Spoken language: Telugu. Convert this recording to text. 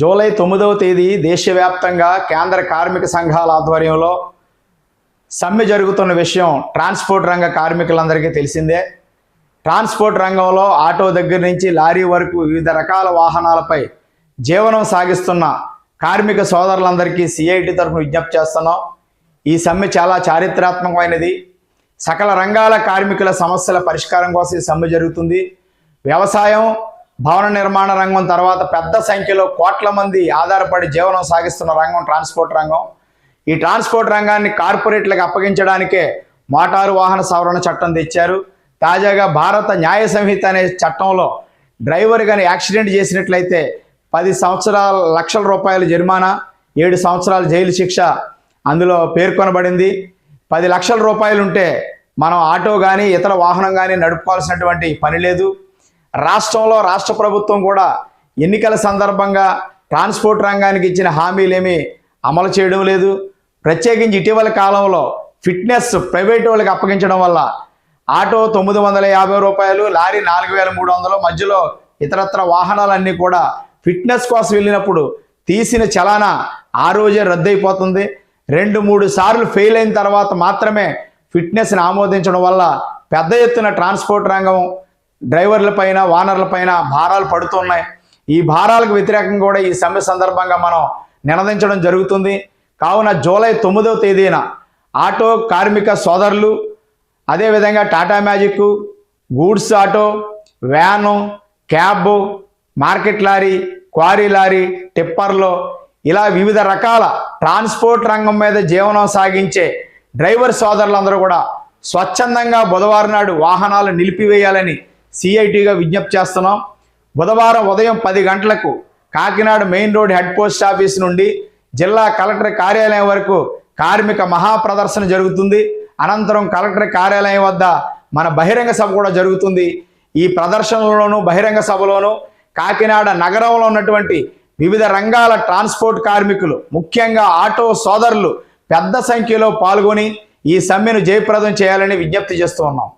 జూలై తొమ్మిదవ తేదీ దేశవ్యాప్తంగా కేంద్ర కార్మిక సంఘాల ఆధ్వర్యంలో సమ్మె జరుగుతున్న విషయం ట్రాన్స్పోర్ట్ రంగ కార్మికులందరికీ తెలిసిందే. ట్రాన్స్పోర్ట్ రంగంలో ఆటో దగ్గర నుంచి లారీ వరకు వివిధ రకాల వాహనాలపై జీవనం సాగిస్తున్న కార్మిక సోదరులందరికీ సిఐటి తరఫున విజ్ఞప్తి చేస్తున్నాం. ఈ సమ్మె చాలా చారిత్రాత్మకమైనది. సకల రంగాల కార్మికుల సమస్యల పరిష్కారం కోసం ఈ సమ్మె జరుగుతుంది. వ్యవసాయం భవన నిర్మాణ రంగం తర్వాత పెద్ద సంఖ్యలో కోట్ల మంది ఆధారపడి జీవనం సాగిస్తున్న రంగం ట్రాన్స్పోర్ట్ రంగం. ఈ ట్రాన్స్పోర్ట్ రంగాన్ని కార్పొరేట్లకు అప్పగించడానికే మోటారు వాహన సవరణ చట్టం తెచ్చారు. తాజాగా భారత న్యాయ సంహిత అనే చట్టంలో డ్రైవర్ కానీ యాక్సిడెంట్ చేసినట్లయితే పది సంవత్సరాల లక్షల రూపాయల జరిమానా ఏడు సంవత్సరాల జైలు శిక్ష అందులో పేర్కొనబడింది. పది లక్షల రూపాయలుంటే మనం ఆటో కానీ ఇతర వాహనం కానీ నడుపుకోవాల్సినటువంటి పని లేదు. రాష్ట్రంలో రాష్ట్ర ప్రభుత్వం కూడా ఎన్నికల సందర్భంగా ట్రాన్స్పోర్ట్ రంగానికి ఇచ్చిన హామీలేమీ అమలు చేయడం లేదు. ప్రత్యేకించి ఇటీవల కాలంలో ఫిట్నెస్ ప్రైవేట్ వాళ్ళకి అప్పగించడం వల్ల ఆటో తొమ్మిది వందల యాభై రూపాయలు లారీ నాలుగు వేల మూడు వందలు మధ్యలో ఇతరత్ర వాహనాలన్నీ కూడా ఫిట్నెస్ కోసం వెళ్ళినప్పుడు తీసిన చలానా ఆ రోజే రద్దయిపోతుంది. రెండు మూడు సార్లు ఫెయిల్ అయిన తర్వాత మాత్రమే ఫిట్నెస్ని ఆమోదించడం వల్ల పెద్ద ఎత్తున ట్రాన్స్పోర్ట్ రంగం డ్రైవర్లపైన వానర్లపైన భారాలు పడుతున్నాయి. ఈ భారాలకు వ్యతిరేకంగా కూడా ఈ సమ్మె సందర్భంగా మనం నినదించడం జరుగుతుంది. కావున జూలై తొమ్మిదవ తేదీన ఆటో కార్మిక సోదరులు అదేవిధంగా Tata magic goods auto van cab market lorry quarry lorry టిప్పర్లు ఇలా వివిధ రకాల ట్రాన్స్పోర్ట్ రంగం మీద జీవనం సాగించే డ్రైవర్ సోదరులందరూ కూడా స్వచ్ఛందంగా బుధవారం నాడు వాహనాలు నిలిపివేయాలని సిఐటిగా విజ్ఞప్తి చేస్తున్నాం. బుధవారం ఉదయం పది గంటలకు Kakinada main road head post office నుండి జిల్లా కలెక్టర్ కార్యాలయం వరకు కార్మిక మహాప్రదర్శన జరుగుతుంది. అనంతరం కలెక్టర్ కార్యాలయం వద్ద మన బహిరంగ సభ కూడా జరుగుతుంది. ఈ ప్రదర్శనలోను బహిరంగ సభలోనూ కాకినాడ నగరంలో ఉన్నటువంటి వివిధ రంగాల ట్రాన్స్పోర్ట్ కార్మికులు ముఖ్యంగా ఆటో సోదరులు పెద్ద సంఖ్యలో పాల్గొని ఈ సమ్మెను జయప్రదం చేయాలని విజ్ఞప్తి చేస్తూ ఉన్నాం.